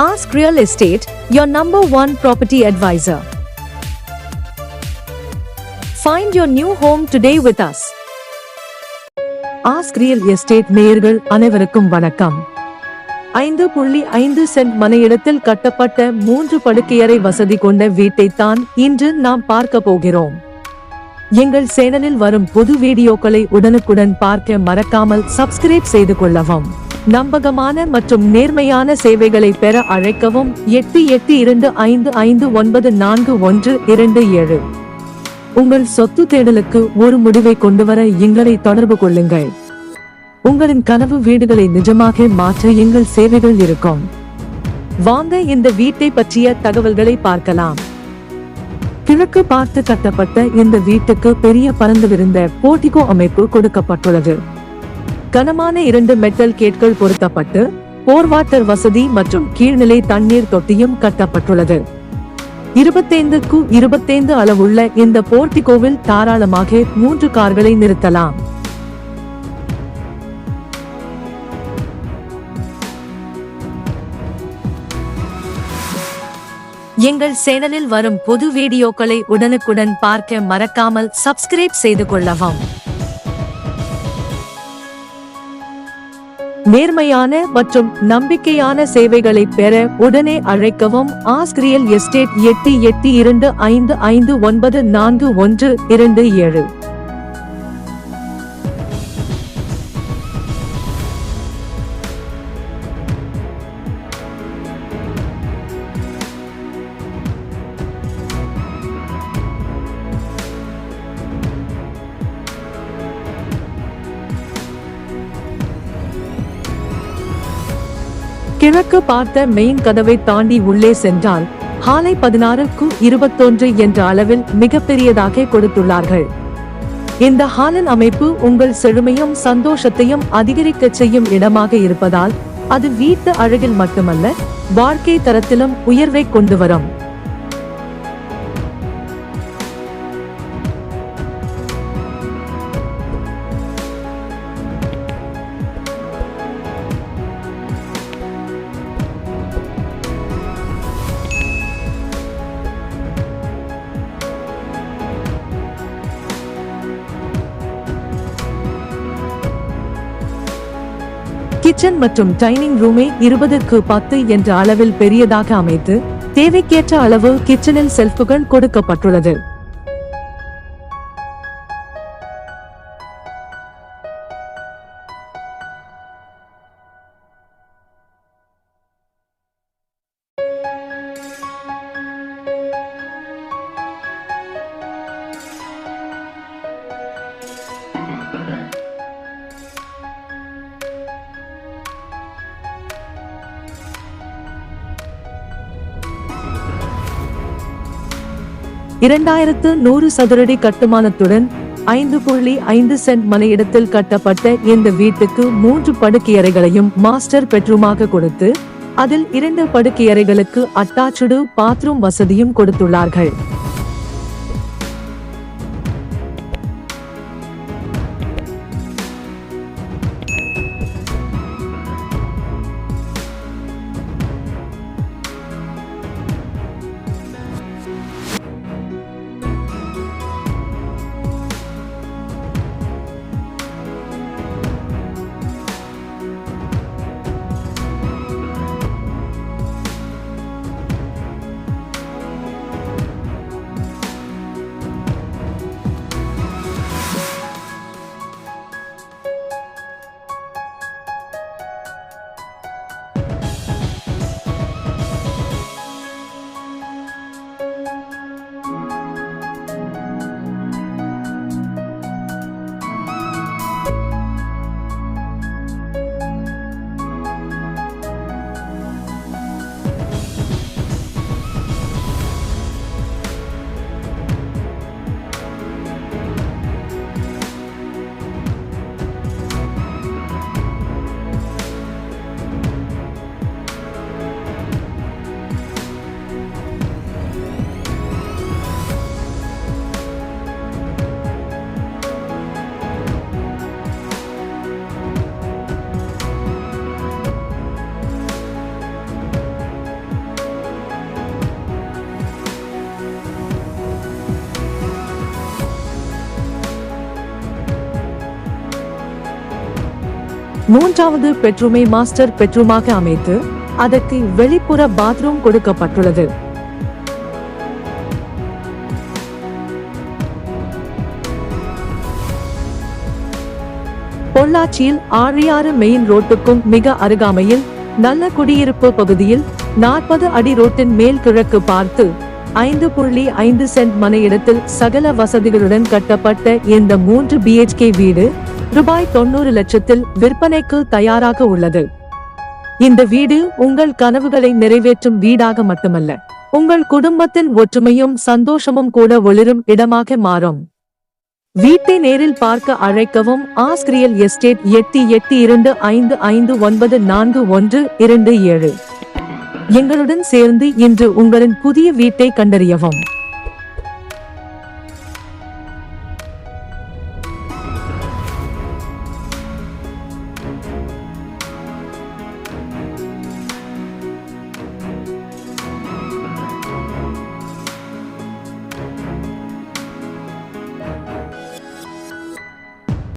Ask Real Estate, your number one property advisor. Find your new home today with us. Ask real estate நேயர்கள் அனைவருக்கும் வணக்கம் ஐந்து புள்ளி ஐந்து சென்ட் மனையிடத்தில் கட்டப்பட்ட மூன்று படுக்கையறை வசதி கொண்ட வீட்டைத்தான் இன்று நாம் பார்க்க போகிறோம் எங்கள் சேனலில் வரும் புது வீடியோக்களை உடனுக்குடன் பார்க்க மறக்காமல் சப்ஸ்கிரைப் செய்து கொள்ளவும் நம்பகமான மற்றும் நேர்மையான சேவைகளை பெற அழைக்கவும் எட்டு எட்டு இரண்டு ஐந்து ஐந்து ஒன்பது நான்கு ஒன்று இரண்டு ஏழு. உங்கள் சொத்து தேடலுக்கு ஒரு முடிவை கொண்டுவர எங்களை தொடர்பு கொள்ளுங்கள். உங்களின் கனவு வீடுகளை நிஜமாக மாற்ற எங்கள் சேவைகள் இருக்கும். வாங்க இந்த வீட்டை பற்றிய தகவல்களை பார்க்கலாம். கிழக்கு பார்த்து கட்டப்பட்ட இந்த வீட்டுக்கு பெரிய பறந்துவிருந்த போட்டிகோ அமைப்பு கொடுக்கப்பட்டுள்ளது. கனமான இரண்டு மெட்டல் கேட்கள் பொருத்தப்பட்டு போர்வாட்டர் வசதி மற்றும் கீழ்நிலை தண்ணீர் தொட்டியும் கட்டப்பட்டுள்ளது. இருபத்தைந்துக்கு இருபத்தைந்து அளவுள்ள இந்த போர்டிகோவில் தாராளமாக மூன்று கார்களை நிறுத்தலாம். எங்கள் சேனலில் வரும் பொது வீடியோக்களை உடனுக்குடன் பார்க்க மறக்காமல் சப்ஸ்கிரைப் செய்து கொள்ளவும். நேர்மையான மற்றும் நம்பிக்கையான சேவைகளை பெற உடனே அழைக்கவும். ஆஸ்க் ரியல் எஸ்டேட் எட்டு எட்டு இரண்டு ஐந்து ஐந்து ஒன்பது நான்கு ஒன்று இரண்டு ஏழு. கிழக்கு பார்த்த மெயின் கதவை தாண்டி உள்ளே சென்றால் ஹாலை பதினாறுக்கு இருபத்தொன்று என்ற அளவில் மிகப்பெரியதாக கொடுத்துள்ளார்கள். இந்த ஹாலன் அமைப்பு உங்கள் செழுமையும் சந்தோஷத்தையும் அதிகரிக்கச் செய்யும் இடமாக இருப்பதால் அது வீட்டு அழகில் மட்டுமல்ல வாழ்க்கை தரத்திலும் உயர்வை கொண்டு வரும். கிச்சன் மற்றும் டைனிங் ரூமை இருபதுக்கு பத்து என்ற அளவில் பெரியதாக அமைத்து தேவைக்கேற்ற அளவு கிச்சனில் செல்ஃபுகள் கொடுக்கப்பட்டுள்ளது. இரண்டாயிரத்து நூறு சதுரடி கட்டுமானத்துடன் ஐந்து புள்ளி ஐந்து சென்ட் மனையிடத்தில் கட்டப்பட்ட இந்த வீட்டுக்கு மூன்று படுக்கையறைகளையும் மாஸ்டர் பெட்ரூமாக கொடுத்து அதில் இரண்டு படுக்கையறைகளுக்கு அட்டாச்சுடு பாத்ரூம் வசதியும் கொடுத்துள்ளார்கள். மூன்றாவது பெட்ரூமை மாஸ்டர் பெட்ரூமாக அமைத்து அதற்கு வெளிப்புற பாத்ரூம் கொடுக்கப்பட்டுள்ளது. பொள்ளாச்சியில் ஆழியாறு மெயின் ரோட்டுக்கும் மிக அருகாமையில் நல்ல குடியிருப்பு பகுதியில் நாற்பது அடி ரோட்டின் மேல் கிழக்கு பார்த்து ஐந்து புள்ளி ஐந்து சென்ட் மன இடத்தில் சகல வசதிகளுடன் கட்டப்பட்ட இந்த மூன்று பிஹெச்கே வீடு ரூபாய் தொண்ணூறு லட்சத்தில் விற்பனைக்கு தயாராக உள்ளது. இந்த வீடு உங்கள் கனவுகளை நிறைவேற்றும் வீடாக மட்டுமல்ல உங்கள் குடும்பத்தின் ஒற்றுமையும் சந்தோஷமும் கூட ஒளிரும் இடமாக மாறும். வீட்டை நேரில் பார்க்க அழைக்கவும் ஆஸ்கிரியல் எஸ்டேட் எட்டு எட்டு இரண்டு ஐந்து ஐந்து ஒன்பது நான்கு ஒன்று இரண்டு ஏழு. எங்களுடன் சேர்ந்து இன்று உங்களின் புதிய வீட்டை கண்டறியவும்.